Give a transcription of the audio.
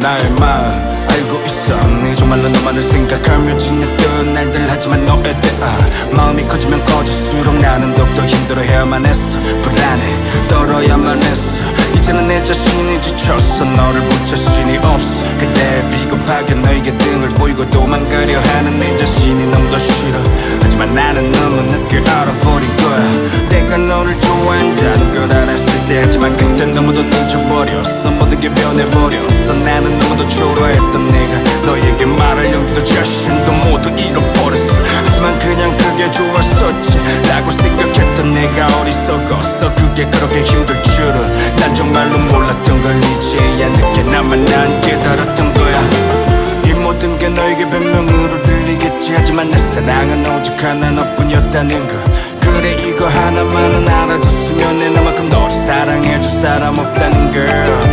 나의 마음 알고 있어. 네 정말로 너만을 생각하며 지냈던 날들. 하지만 너에 대한 마음이 커지면 커질수록 나는 더욱더 힘들어해야만 했어. 불안해. 떨어야만 했어. 이제는 내 자신이 지쳤어. 너를 볼 자신이 없어. 그때 비겁하게 너에게 등을 보이고 도망가려 하는 내 자신이 너무도 싫어. 하지만 나는 너무 늦게 알아버린 거야. 내가 너를 좋아한다는 걸 알았을 때. 하지만 그땐 너무도 늦 어버렸어 모든 게 변해버렸어 나는 너무도 초라했던 내가 너에게 말할 용기도 자신도 모두 잃어버렸어. 하지만 그냥 그게 좋았었지 라고 생각했던 내가 어리석었어 그게 그렇게 힘들 줄은 난 정말로 몰랐던 걸 이제야 늦게 나만 난 깨달았던 거야. 이 모든 게 너에게 변명으로 들리겠지. 하지만 내 사랑은 오직 하나 너뿐이었다는 거. 그래 이거 하나만은 알아줬으면 내 너만큼 너를 사랑해줄 사람 없다는 걸. 이